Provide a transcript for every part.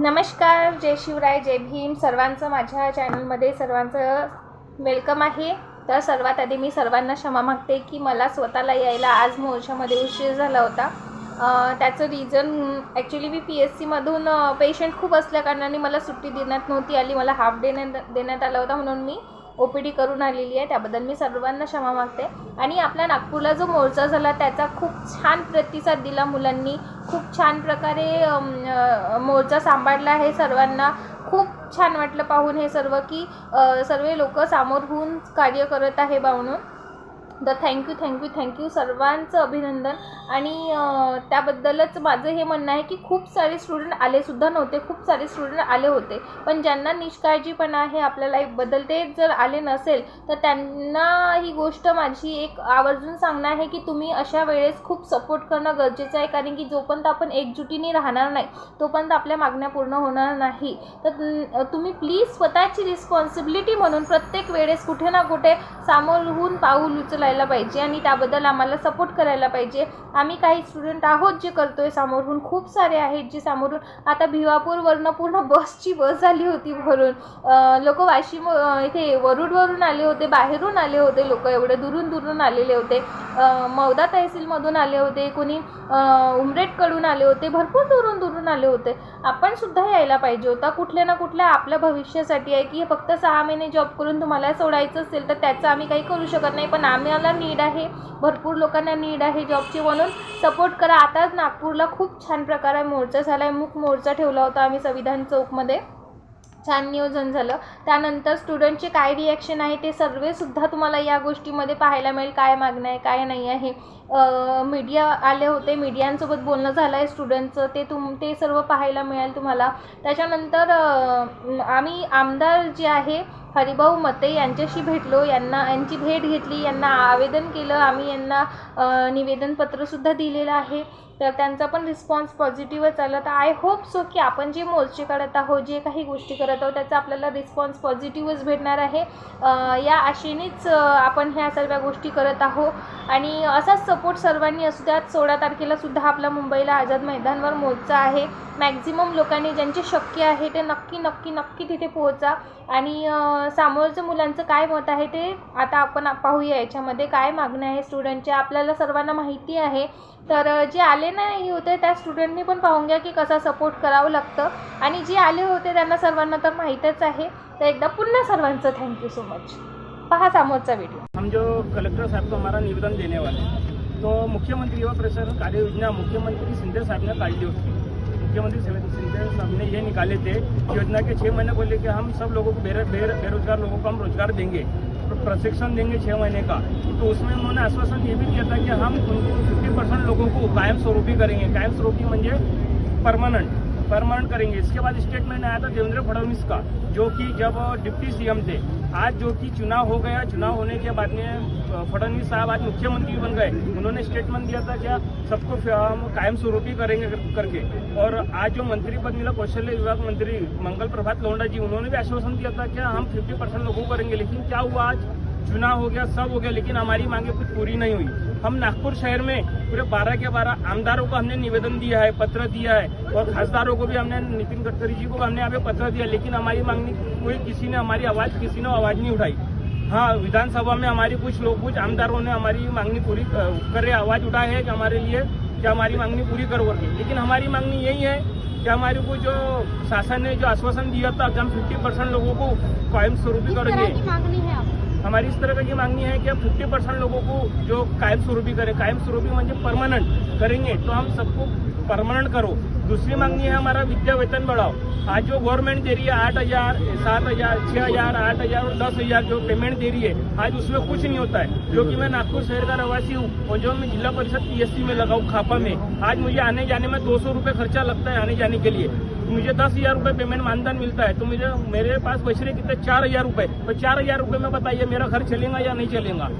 नमस्कार जय शिवराय जय भीम. सर्वांचं माझ्या चॅनलमध्ये सर्वांचं वेलकम आहे. तर सर्वात आधी मी सर्वांना क्षमा मागते की मला स्वतःला यायला आज मोर्चामध्ये उशीर झाला होता. त्याचं रिझन ॲक्च्युली मी पी एस सीमधून पेशंट खूप असल्याकारणाने मला सुट्टी देण्यात नव्हती आली. मला हाफ डे देण्यात आला होता म्हणून मी ओ पी डी करून आलेली आहे त्याबद्दल मी सर्वांना क्षमा मागते. आणि आपला नागपूरला जो मोर्चा झाला त्याचा खूप छान प्रतिसाद दिला मुलांनी. खूप छान प्रकारे मोर्चा सांभाळला आहे सर्वांना. खूप छान वाटलं पाहून हे सर्व की सर्व लोक सामोर होऊन कार्य करत आहे बा म्हणून द थँक्यू थँक्यू थँक्यू सर्वांचं अभिनंदन. आणि त्याबद्दलच माझं हे म्हणणं आहे की खूप सारे स्टुडंट आलेसुद्धा नव्हते खूप सारे स्टुडंट आले होते. पण ज्यांना निष्काळजीपणा आहे आपल्या लाईफबद्दल ते जर आले नसेल तर त्यांना ही गोष्ट माझी एक आवर्जून सांगणं आहे की तुम्ही अशा वेळेस खूप सपोर्ट करणं गरजेचं आहे. कारण की जोपर्यंत आपण एकजुटीने राहणार नाही तोपर्यंत आपल्या मागण्या पूर्ण होणार नाही. तर तुम्ही प्लीज स्वतःची रिस्पॉन्सिबिलिटी म्हणून प्रत्येक वेळेस कुठे ना कुठे सामोरहून पाऊल करायला पाहिजे आणि त्याबद्दल आम्हाला सपोर्ट करायला पाहिजे. आम्ही काही स्टुडंट आहोत जे करतो आहे समोरून खूप सारे आहेत जे समोरून आता भिवापूरवरनं पूर्ण बसची बस झाली होती भरून. लोक वाशिम इथे वरुडवरून आले होते बाहेरून आले होते लोक एवढे दुरून दुरून आलेले होते. मौदा तहसीलमधून आले होते कोणी उमरेटकडून आले होते भरपूर दुरून दुरून आले होते. आपण सुद्धा यायला पाहिजे होता. कुठल्या ना कुठल्या आपल्या भविष्यासाठी आहे की फक्त सहा महिने जॉब करून तुम्हाला सोडायचं असेल तर त्याचं आम्ही काही करू शकत नाही. पण आम्हाला नीड आहे. भरपूर लोकांना नीड आहे जॉबची म्हणून सपोर्ट करा. आताच नागपूरला खूप छान प्रकारे मोर्चा झाला आहे मूक मोर्चा ठेवला होता आम्ही संविधान चौकमध्ये. छान नियोजन झालं. त्यानंतर स्टुडंटचे काय रिॲक्शन आहे ते सर्वसुद्धा तुम्हाला या गोष्टीमध्ये पाहायला मिळेल. काय मागणं आहे काय नाही आहे. मीडिया आले होते. मीडियांसोबत बोलणं झालं आहे स्टुडंटचं ते तुम ते सर्व पाहायला मिळेल तुम्हाला. त्याच्यानंतर आम्ही आमदार जे आहे हरिभाऊ मते यांच्याशी भेटलो यांना यांची भेट घेतली यांना आवेदन केलं आम्ही यांना निवेदनपत्रसुद्धा दिलेलं आहे. तर त्यांचा पण रिस्पॉन्स पॉझिटिव्हच आला. तर आय होप सो की आपण जे मोर्चे करत आहोत जे काही गोष्टी करत आहोत त्याचा आपल्याला रिस्पॉन्स पॉझिटिव्हच भेटणार आहे. या आशेनेच आपण ह्या सर्व गोष्टी करत आहोत. आणि असाच सपोर्ट सर्वांनी असू द्यात. सोळा तारखेला सुद्धा आपला मुंबईला आझाद मैदानवर मोर्चा आहे. मॅक्झिमम लोकांनी ज्यांचे शक्य आहे ते नक्की नक्की नक्की तिथे पोहोचा. आणि सामोरचं मुलांचं काय मत आहे ते आता आपण पाहूया याच्यामध्ये. काय मागणं आहे स्टुडंटच्या आपल्याला सर्वांना माहिती आहे. तर जे आले नाही होते त्या स्टुडंटनी पण पाहून घ्या की कसा सपोर्ट करावं लागतं. आणि जे आले होते त्यांना सर्वांना तर माहीतच आहे. तर एकदा पुन्हा सर्वांचं थँक्यू सो मच पहा समोरचा व्हिडिओ हम जो कलेक्टर साहब को हमारा निवेदन देने वाले हैं तो मुख्यमंत्री युवा प्रसार कार्य योजना मुख्यमंत्री शिंदे साहब ने काट मुख्यमंत्री शिवराज सिंधे साहब ने ये निकाले थे योजना के छः महीने को लेकर हम सब लोगों को बेरो, बेर, बेरोजगार लोगों को हम रोज़गार देंगे प्र- प्रशिक्षण देंगे छः महीने का। तो उसमें उन्होंने आश्वासन ये भी दिया था कि हम उनको फिफ्टी परसेंट लोगों को कायम स्वरूपी करेंगे। कायम स्वरूपी म्हणजे परमानेंट परमानेंट करेंगे। इसके बाद स्टेटमेंट आया था देवेंद्र फडणवीस का जो कि जब डिप्टी सीएम थे आज जो कि चुनाव हो गया चुनाव होने के बाद में फडणवीस साहब आज मुख्यमंत्री बन गए। उन्होंने स्टेटमेंट दिया था क्या सबको हम कायम स्वरूपी करेंगे करके। और आज जो मंत्री पद मिला, कौशल्य विभाग मंत्री मंगल प्रभात लोंडा जी, उन्होंने भी आश्वासन दिया था क्या हम फिफ्टी परसेंट लोगों करेंगे। लेकिन क्या हुआ आज? चुनाव हो गया, सब हो गया, लेकिन हमारी मांगे कुछ पूरी नहीं हुई। हम नागपुर शहर में पूरे बारह के बारह आमदारों को हमने निवेदन दिया है, पत्र दिया है, और खासदारों को भी हमने, नितिन गडकरी जी को हमने यहाँ पे पत्र दिया, लेकिन हमारी मांगनी कोई किसी ने, हमारी आवाज़ किसी ने आवाज़ नहीं उठाई। हाँ विधानसभा में हमारी कुछ लोग कुछ आमदारों ने हमारी मांगनी पूरी करे आवाज़ उठाए है कि हमारे लिए कि हमारी मांगनी पूरी करो करके। लेकिन हमारी मांगनी यही है कि हमारे को जो शासन ने जो आश्वासन दिया था कि हम फिफ्टी परसेंट लोगों को कायम स्वरूपी करेंगे। हमारी इस तरह की मांगनी है कि हम फिफ्टी परसेंट लोगों को जो कायम स्वरूपी करें। कायम स्वरूपी म्हणजे परमानेंट करेंगे तो हम सबको परमानेंट करो। दूसरी मांगनी है हमारा विद्या वेतन बढ़ाओ। आज जो गवर्नमेंट दे रही है आठ हज़ार, सात हज़ार, छह हज़ार, आठ हज़ार और दस हज़ार जो पेमेंट दे रही है, आज उसमें कुछ नहीं होता है। जो कि मैं नागपुर शहर का रहवासी हूँ और जो मैं जिला परिषद पीएससी में लगाऊँ खापा में, आज मुझे आने जाने में दो सौ खर्चा लगता है आने जाने के लिए। मुझे दस हज़ार रुपये पेमेंट मानधन मिलता है तो मुझे, मेरे पास बच रहे कितने? चार हज़ार रुपये। तो चार हज़ार रुपये में बताइए मेरा घर चलेगा या नहीं चलेगा?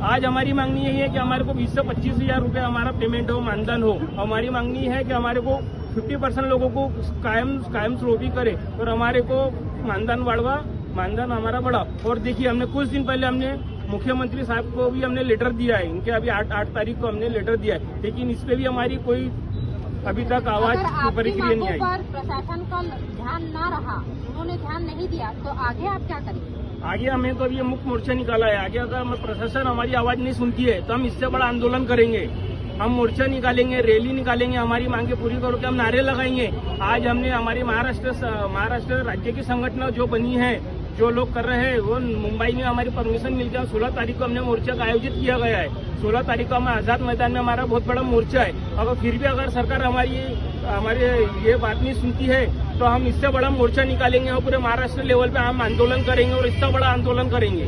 आज हमारी मांगनी यही है कि हमारे को बीस से पच्चीस हज़ार रुपये हमारा पेमेंट हो मानधन हो। हमारी मांगनी है कि हमारे को फिफ्टी परसेंट लोगों को कायम कायम स्वरूपी करे और हमारे को मानधन बढ़वा मानधन हमारा बढ़ा। और देखिए हमने कुछ दिन पहले हमने मुख्यमंत्री साहब को भी हमने लेटर दिया है। इनके अभी आठ आठ तारीख को हमने लेटर दिया है। लेकिन इस पर भी हमारी कोई अभी तक आवाज़ प्रक्रिया नहीं आई। प्रशासन का ध्यान न रहा उन्होंने ध्यान नहीं दिया तो आगे आप क्या करेंगे? आगे हमें तो ये मुख्य मोर्चा निकाला है। आगे अगर हम प्रशासन हमारी आवाज नहीं सुनती है तो हम इससे बड़ा आंदोलन करेंगे। हम मोर्चा निकालेंगे रैली निकालेंगे हमारी मांगे पूरी करो के हम नारे लगाएंगे। आज हमने हमारी महाराष्ट्र महाराष्ट्र राज्य की संगठन जो बनी है जो लोग कर रहे हैं वो मुंबई में हमारी परमिशन मिल गया। सोलह तारीख को हमने मोर्चा का आयोजित किया गया है। सोलह तारीख को हमें आजाद मैदान में हमारा बहुत बड़ा मोर्चा है। अगर फिर भी अगर सरकार हमारी हमारे ये बात नहीं सुनती है तो हम इससे बड़ा मोर्चा निकालेंगे और पूरे महाराष्ट्र लेवल पे हम आंदोलन करेंगे और इससे बड़ा आंदोलन करेंगे।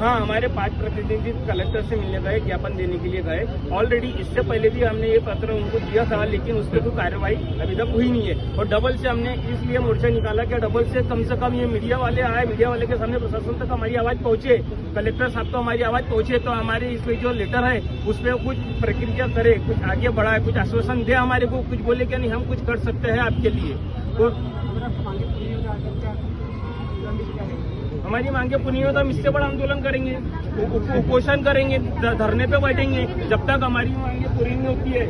हाँ हमारे पाँच प्रतिनिधि कलेक्टर से मिलने गए, ज्ञापन देने के लिए गए। ऑलरेडी इससे पहले भी हमने ये पत्र उनको दिया था, लेकिन उस पर कोई कार्रवाई अभी तक हुई नहीं है। और डबल से हमने इसलिए मोर्चा निकाला कि डबल से कम से कम ये मीडिया वाले आए मीडिया वाले के सामने प्रशासन तक हमारी आवाज़ पहुँचे। कलेक्टर साहब को हमारी आवाज़ पहुँचे तो हमारे इसमें जो लेटर है, उस पर कुछ प्रक्रिया करे, कुछ आगे बढ़ाए, कुछ आश्वासन दे हमारे को, कुछ बोले कि नहीं, हम कुछ कर सकते हैं आपके लिए। तो हमारी मांगे पूरी हो तो हम इससे बड़ा आंदोलन करेंगे कुपोषण उपोषण करेंगे धरने पे बैठेंगे जब तक हमारी मांगे पूरी नहीं होती है।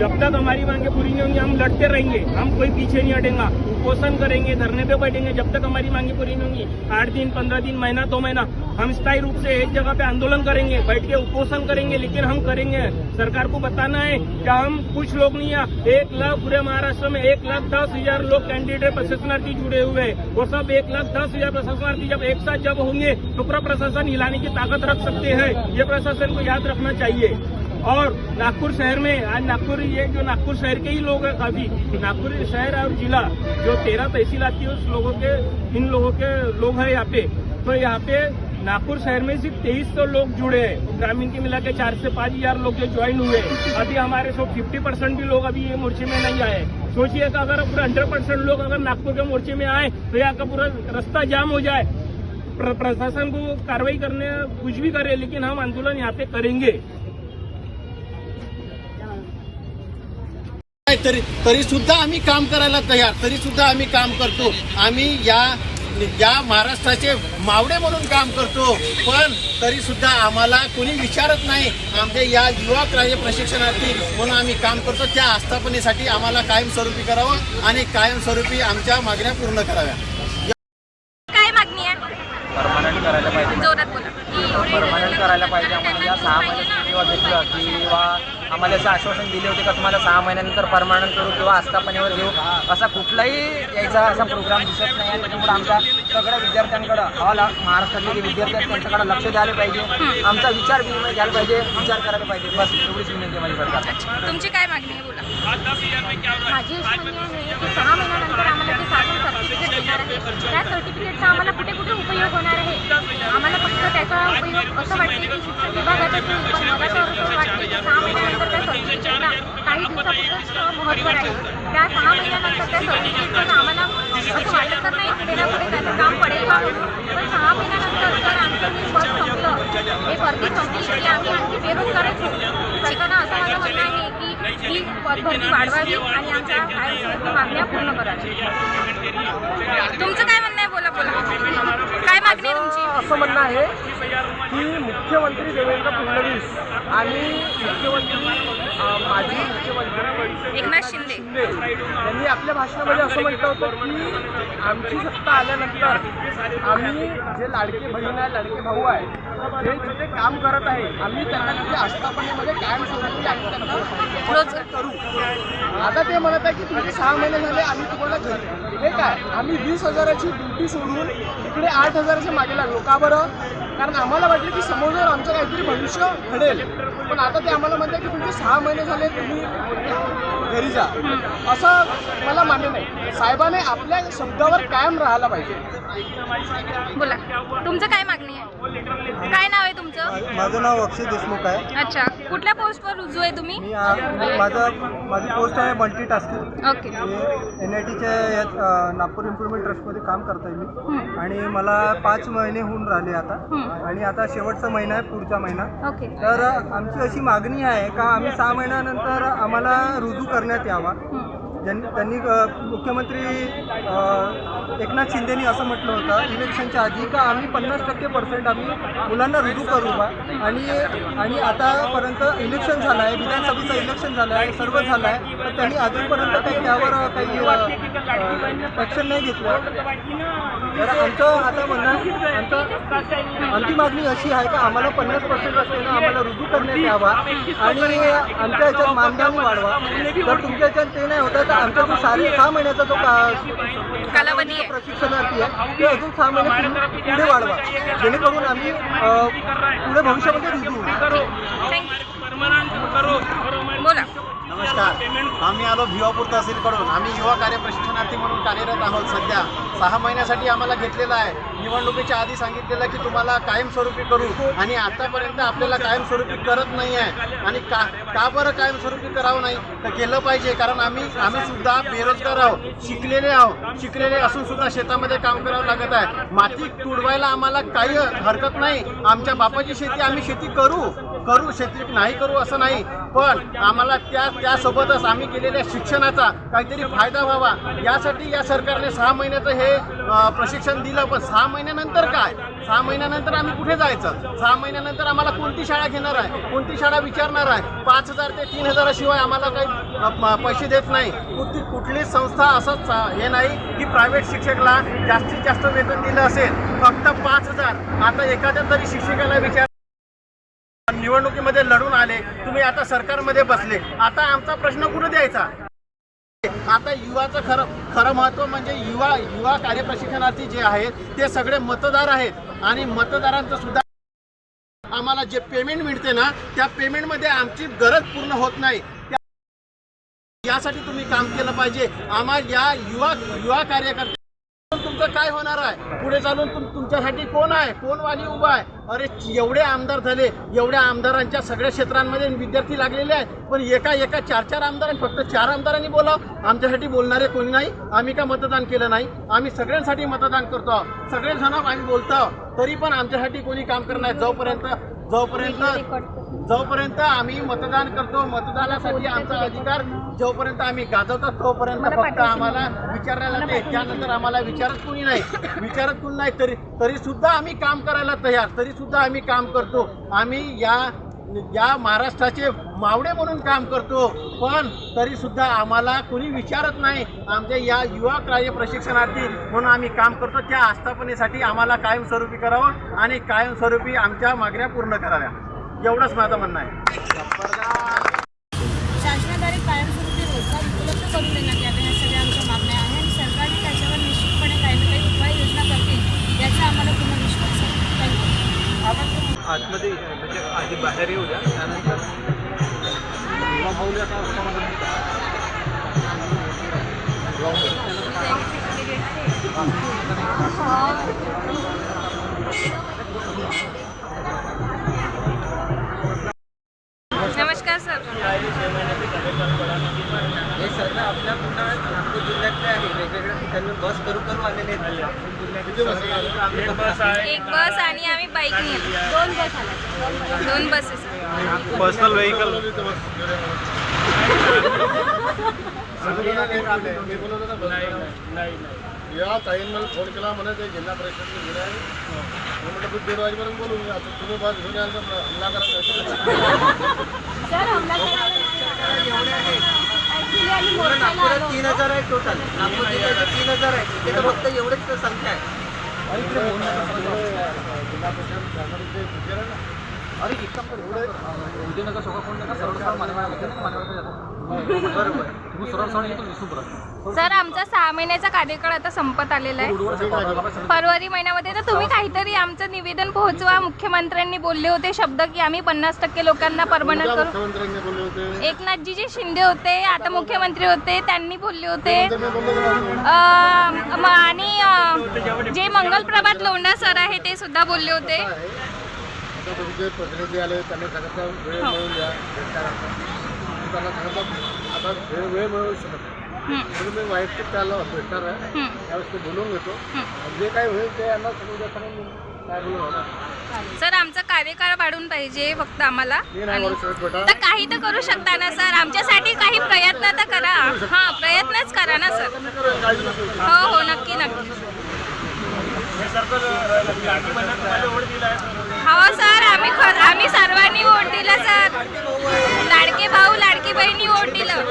जब तक हमारी मांगे पूरी नहीं होंगी, हम लड़ते रहेंगे। हम कोई पीछे नहीं हटेगा। उपोषण करेंगे, धरने पे बैठेंगे। जब तक हमारी मांगे पूरी नहीं होंगी, आठ दिन, पंद्रह दिन, महीना, दो महीना, हम स्थायी रूप से एक जगह पे आंदोलन करेंगे, बैठ के उपोषण करेंगे, लेकिन हम करेंगे। सरकार को बताना है कि हम कुछ लोग नहीं है। एक लाख पूरे महाराष्ट्र में एक लाख दस हज़ार लोग कैंडिडेट प्रशासनार्थी जुड़े हुए हैं। वो सब एक लाख दस हज़ार प्रशासनार्थी जब एक साथ जब होंगे तो पूरा प्रशासन हिलाने की ताकत रख सकते हैं। ये प्रशासन को याद रखना चाहिए। और नागपुर शहर में, आज नागपुर ये जो नागपुर शहर के ही लोग हैं काफ़ी, नागपुर शहर और जिला जो तेरह तहसील आती है, उस लोगों के, इन लोगों के लोग हैं यहाँ पे। तो यहाँ पे नागपुर शहर में सिर्फ़ तेईस सौ लोग जुड़े हैं। ग्रामीण के मिला के चार से पाँच हज़ार लोग जो ज्वाइन हुए अभी हमारे सौ फिफ्टी परसेंट भी लोग अभी ये मोर्चे में नहीं आए सोचिए कि अगर पूरा हंड्रेड परसेंट लोग अगर नागपुर के मोर्चे में आए तो यहाँ का पूरा रास्ता जाम हो जाए। प्र- प्रशासन को कार्रवाई करने कुछ भी करे, लेकिन हम आंदोलन यहाँ पे करेंगे। तरी तरी सुद्धा आम्ही काम करायला तयार. तरी सुद्धा आम्ही काम करतो. आम्ही या या महाराष्ट्राचे मावडे म्हणून काम करतो. पण तरी सुद्धा आम्हाला कोणी विचारत नाही आमच्या या युवा कार्य प्रशिक्षणार्थी म्हणून आम्ही काम करतो. त्या आस्थापनेसाठी आम्हाला कायमस्वरूपी करावं आणि कायमस्वरूपी आमच्या मागण्या पूर्ण कराव्या काय मागणी आहे परमनंट करायला पाहिजे जोरात बोला परमनंट करायला पाहिजे आम्हाला या सहा महिन्यात किंवा घेतलं किंवा आम्हाला असं आश्वासन दिले होते का तुम्हाला सहा महिन्यानंतर परमनंट करू किंवा आस्थापनेवर घेऊ? असा कुठलाही यायचा असा प्रोग्राम दिसत नाही आणि त्याच्यामुळे आमच्या सगळ्या विद्यार्थ्यांकडं ऑल महाराष्ट्रातले जे विद्यार्थी आहेत त्यांच्याकडे लक्ष द्यायला पाहिजे. आमचा विचार विनिमय घ्यायला पाहिजे विचार करायला पाहिजे. बस एवढीच विनंती माझी सरकार तुमची काय मागणी आहे? बोला. माझी अशी म्हणणे आहे की सहा महिन्यानंतर आम्हाला जे शासन सर्टिफिकेट देणार आहे त्या सर्टिफिकेटचा आम्हाला कुठे कुठे उपयोग होणार आहे? आम्हाला फक्त त्याचा उपयोग असं वाटते की शिक्षण विभागाचा जो पण मला तर असं वाटते की सहा महिन्यानंतर त्या सर्टिफिकेटला महत्त्व त्या सहा महिन्यानंतर त्या सर्टिफिकेटचं आम्हाला असं वाटत तर नाही त्याचं काम पडेल का पण सहा महिन्यानंतर जर आमचं हे पद संपलं हे भरती संपली की आम्ही आणखी बेरोजगारच होऊ सरकारनं असं माझं म्हणणं आहे की ही भरती वाढवावी आणि आमच्या मागण्या पूर्ण तुमचं काय म्हणणं आहे? बोला बोला. काय मागणी आहे तुमची? असं म्हणणं आहे की मुख्यमंत्री देवेंद्र फडणवीस आणि मुख्यमंत्री माजी मुख्यमंत्री एकनाथ शिंदे. यांनी आपल्या भाषणामध्ये असं म्हटलं होतं की आमची सत्ता आल्यानंतर आम्ही जे लाडके बहीण आहे लाडके भाऊ आहे हे जिथे काम करत आहे आम्ही त्यांना तिथे आस्थापनेमध्ये कायमस्वरूपी आम्ही त्यांना रोजगार. करू. आता ते म्हणत आहे की तुमचे सहा महिने झाले आम्ही तुम्हाला घरी हे काय? आम्ही वीस हजाराची ड्युटी सोडून इकडे आठ हजाराच्या मागे लागलो. का बरं? कारण आम्हाला वाटलं की समोर जर आमचं काहीतरी भविष्य घडेल. पण आता ते आम्हाला म्हणतात की तुमचे सहा महिने झाले तुम्ही घरी जा. असं मला मान्य नाही. साहेबाने आपल्या शब्दावर कायम राहायला पाहिजे. बोला. तुमचं काय मागणी आहे? काय नाव आहे तुमचं? माझं नाव अक्षय देशमुख आहे. अच्छा. कुठल्या पोस्टवर रुजू आहे तुम्ही? मी आ- मी- माझं माझी पोस्ट आहे multitasking okay. N I टीच्या यात अ, नागपूर इम्प्रुव्हमेंट ट्रस्टमध्ये काम करतो आहे मी आणि मला पाच महिने होऊन राहिले आता. आणि आता शेवटचा महिना आहे पुढचा महिना. ओके. तर आमची अशी मागणी आहे का आम्ही सहा महिन्यानंतर आम्हाला रुजू करण्यात यावा. ज्यांनी त्यांनी मुख्यमंत्री एकनाथ शिंदेनी असं म्हटलं होतं इलेक्शनच्या आधी का आम्ही पन्नास टक्के पर्सेंट आम्ही मुलांना रुजू करू बा? आणि आणि आतापर्यंत इलेक्शन झालं आहे विधानसभेचं इलेक्शन झालं आहे सर्व झालं आहे तर त्यांनी अजूनपर्यंत काही त्यावर काही ॲक्शन नाही घेतलं. तर आमचं आता म्हणणं आमचं आमची मागणी अशी आहे का आम्हाला पन्नास पर्सेंट असलेलं आम्हाला रुजू करण्यात यावा आणि आमच्या याच्यात मानधन वाढवा. तर तुमच्या ह्याच्यात ते नाही होतं तर आमचा जो साडे सहा महिन्याचा जो का कालावधी आहे. प्रशिक्षणार्थी आहे ते अजून सहा महिने पुढे- वाढवा. जेणेकरून आम्ही पुढे भविष्यामध्ये रुजू बोला. नमस्कार. आम्ही आलो भिवापूर तहसीलकडून. आम्ही युवा कार्य प्रशिक्षणार्थी म्हणून कार्यरत आहोत सध्या. सहा महिन्यासाठी आम्हाला घेतलेलं आहे. निवडणुकीच्या आधी सांगितलेलं की तुम्हाला कायमस्वरूपी करू. आणि आतापर्यंत आपल्याला कायमस्वरूपी करत नाही आहे. आणि का का बरं कायमस्वरूपी करावं नाही? तर केलं पाहिजे. कारण आम्ही आम्ही सुद्धा बेरोजगार आहोत. शिकलेले आहोत. शिकलेले असून सुद्धा शेतामध्ये काम करावं लागत आहे. माती तुडवायला आम्हाला काही हरकत नाही. आमच्या बापाची शेती आम्ही शेती करू. करू शेती नाही करू असं नाही. पण आम्हाला त्या त्यासोबतच आम्ही केलेल्या शिक्षणाचा काहीतरी फायदा व्हावा. यासाठी या सरकारने सहा महिन्याचं हे प्रशिक्षण दिलं पण सहा महिन्यानंतर काय? सहा महिन्यानंतर आम्ही कुठे जायचं? सहा महिन्यानंतर आम्हाला कोणती शाळा घेणार आहे? कोणती शाळा विचारणार आहे? पाच हजार ते तीन हजाराशिवाय आम्हाला काही पैसे देत नाही. कुठली कुठली संस्था असंच हे नाही की प्रायव्हेट शिक्षकला जास्तीत जास्त वेतन दिलं असेल. फक्त पाच हजार. आता एखाद्या तरी शिक्षकाला विचार निवडणुकीमध्ये लढून आले तुम्ही आता सरकारमध्ये बसले. आता आमचा प्रश्न कुठे द्यायचा? आता युवाचं खरं खरं महत्त्व म्हणजे युवा युवा कार्यप्रशिक्षणार्थी जे आहेत ते सगळे मतदार आहेत. आणि मतदारांचं सुद्धा आम्हाला जे पेमेंट मिळते ना त्या पेमेंटमध्ये आमची गरज पूर्ण होत नाही. यासाठी तुम्ही काम केलं पाहिजे. आम्हाला या युवा युवा कार्यकर्ते तुमचं काय होणार आहे? पुढे चालून तुम तुमच्यासाठी कोण आहे? कोण वाली उभा आहे? अरे एवढे आमदार झाले एवढ्या आमदारांच्या सगळ्या क्षेत्रांमध्ये विद्यार्थी लागलेले आहेत. पण एका एका चार चार आमदारांनी फक्त चार आमदारांनी बोलाव. आमच्यासाठी बोलणारे कोणी नाही. आम्ही का मतदान केलं नाही? आम्ही सगळ्यांसाठी मतदान करतो. सगळेजण आम्ही बोलतो. तरी पण आमच्यासाठी कोणी काम करणार जोपर्यंत जोपर्यंत जोपर्यंत आम्ही मतदान करतो मतदानासाठी आमचा अधिकार जोपर्यंत आम्ही गाजवतो तोपर्यंत फक्त आम्हाला विचारायला ते त्यानंतर आम्हाला विचारत कोणी नाही. विचारत कोणी नाही तरी तरी सुद्धा आम्ही काम करायला तयार. तरी सुद्धा आम्ही काम करतो. आम्ही या या महाराष्ट्राचे मावडे म्हणून काम करतो पण तरी सुद्धा आम्हाला कोणी विचारत नाही आमच्या या युवा कार्य प्रशिक्षणार्थी म्हणून आम्ही काम करतो त्या आस्थापनेसाठी आम्हाला कायमस्वरूपी करावं आणि कायमस्वरूपी आमच्या मागण्या पूर्ण कराव्या. एवढंच माझं म्हणणं आहे शासनाद्वारे कायमस्वरूपी रोजगार उपलब्ध करून देण्यात यावे ह्या सगळ्या आमच्या मागण्या आहे आणि सरकारने त्याच्यावर निश्चितपणे काही ना काही उपाययोजना करतील याचा आम्हाला पूर्ण विश्वास आहे थँक्यू आतमध्ये म्हणजे आधी बाहेर येऊ द्या त्यानंतर नमस्कार सर. हे सर्व आपल्या पूर्ण नागपूर जिल्ह्यातले आहे. वेगवेगळ्या ठिकाणी बस करू करू आलेले आहेत. एक बस आहे. एक बस आणि आम्ही बाईकने दोन बस दोन बसेस पर्सनल व्हेकल नाही नाही या ताईंना फोन केला म्हणे ते जिल्हा परिषदचे गेले आहे मी म्हटलं तुम्ही दीड वाजेपर्यंत बोलून घ्या आता तुम्ही बस घेऊन याल तर हमला करायचा पूर्ण नागपुरात तीन हजार आहे टोटल नागपूर जिल्ह्याचे तीन हजार आहे. तिथे फक्त एवढेच संख्या आहे. अरे इतका उद्या नका सोका कोण नका सरळ सरळ बरोबर. तुम्ही सरळ सरळ येतो विसू सर आमचा सहा महिन्याचा कार्यकाळ आता संपत आलेला आहे. फरवरी महिन्यामध्ये तर तुम्ही काहीतरी आमचं निवेदन पोहोचवा. मुख्यमंत्र्यांनी बोलले होते शब्द की आम्ही पन्नास टक्के लोकांना परमनंट करू. एकनाथजी जे शिंदे होते आता मुख्यमंत्री होते त्यांनी बोलले होते. आणि जे मंगलप्रभात लोंढा सर आहे ते सुद्धा बोलले होते. प्रतिनिधी आले त्यांनी वेळ मिळून द्या त्यांना आता मिळू शकत म्हणून मी वैयक्तिक त्याला भेटणार आहे. त्यावेळेस ते बोलून घेतो. जे काही होईल ते यांना समजून सांगून काय बोलू आता? सर आमचा कार्यकाळ वाढून पाहिजे फक्त आम्हाला. मी नाही आणि- बोलू शकत बेटा. तर काही तर करू शकता ना सर? आमच्यासाठी काही प्रयत्न तर करा. हा प्रयत्नच करा ना सर. मी करेन काळजी नको हो हो नक्की नक्की. हे सर्कल लाठी बंद तुम्हाला ओढ दिला आहे हो सर. आम्ही आम्ही सर्वांनी वोट दिलं सर. लाडके भाऊ लाडकी बहिणी वोट दिलं.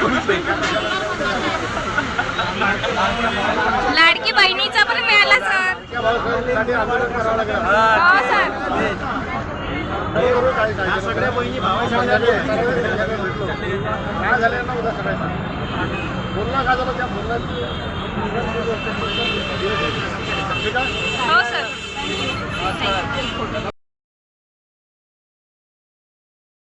बहिणीचा लाडकी बहिणीचा पण मिळाला सर. हो सर. सगळ्या बहिणी भावाच्या भेटलो काय झालं ना उद्या सगळ्यांना बोलणं काय झालं त्या बोलण्याची ठीक आहे हो सर